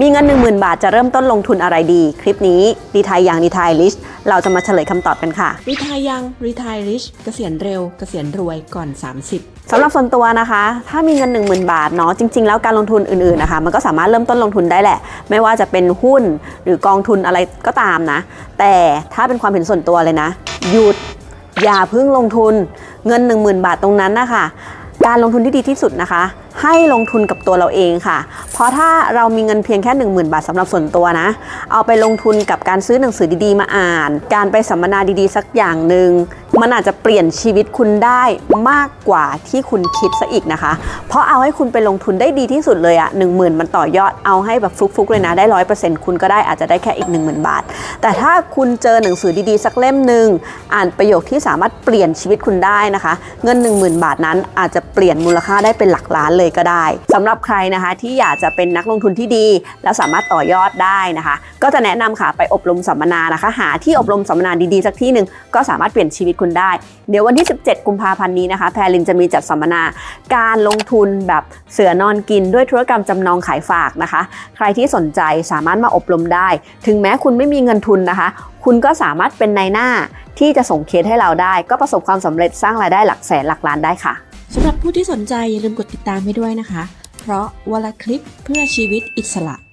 มีเงิน 10,000 บาทจะเริ่มต้นลงทุนอะไรดี คลิปนี้ดีไทยอย่างดีไทยลิสเราจะมาเฉลยคำตอบกันค่ะ รีทายยังรีทายริชเกษียณเร็วเกษียณรวยก่อน 30สำหรับส่วนตัวนะคะ ถ้ามีเงิน 10,000 บาทเนาะจริง ๆ แล้วการลงทุนอื่นๆนะคะมันก็สามารถเริ่มต้นลงทุนได้แหละ ไม่ว่าจะเป็นหุ้นหรือกองทุนอะไรก็ตามนะ แต่ถ้าเป็นความเห็นส่วนตัวเลยนะหยุดอย่าเพิ่งลงทุนเงิน 10,000 บาทตรงนั้นนะคะการลงทุนที่ดีที่สุดนะคะ ให้ลงทุนกับตัวเราเองค่ะ เพราะถ้าเรามีเงินเพียงแค่ 10,000 บาทสำหรับส่วนตัวนะ เอาไปลงทุนกับการซื้อหนังสือดีๆ มาอ่าน การไปสัมมนาดีๆ สักอย่างหนึ่ง มันอาจจะเปลี่ยนชีวิตคุณได้มากกว่าที่คุณคิดซะอีกนะคะ เพราะเอาให้คุณไปลงทุนได้ดีที่สุดเลยอะหนึ่งหมื่นมันต่อยอดเอาให้แบบฟลุกๆเลยนะได้ร้อยเปอร์เซ็นต์คุณก็ได้อาจจะได้แค่อีก1 0,000บาท แต่ถ้าคุณเจอหนังสือดีๆ สักเล่มหนึ่งอ่านประโยคที่สามารถเปลี่ยนชีวิตคุณได้นะคะ เงิน 10,000 บาทนั้นอาจจะเปลี่ยนมูลค่าได้เป็นหลักล้านเลยก็ได้สำหรับใครนะคะที่อยากจะเป็นนักลงทุนที่ดี แล้วสามารถต่อยอดได้นะคะ ก็จะแนะนำค่ะไปอบรมสัมมนานะคะ หาที่อบรมสัมมนาดีๆสักที่หนึ่งก็สามารถเปลี่ยนชีวิตคุณได้ เดี๋ยววันที่ 17 กุมภาพันธ์นี้นะคะ แพรลินจะมีจัดสัมมนาการลงทุนแบบเสือนอนกินด้วยธุรกรรมจำนองขายฝากนะคะ ใครที่สนใจสามารถมาอบรมได้ ถึงแม้คุณไม่มีเงินทุนนะคะ คุณก็สามารถเป็นนายหน้าที่จะส่งเคสให้เราได้ ก็ประสบความสำเร็จสร้างรายได้หลักแสนหลักล้านได้ค่ะสำหรับผู้ที่สนใจอย่าลืมกดติดตามให้ด้วยนะคะ เพราะวันละคลิปเพื่อชีวิตอิสระ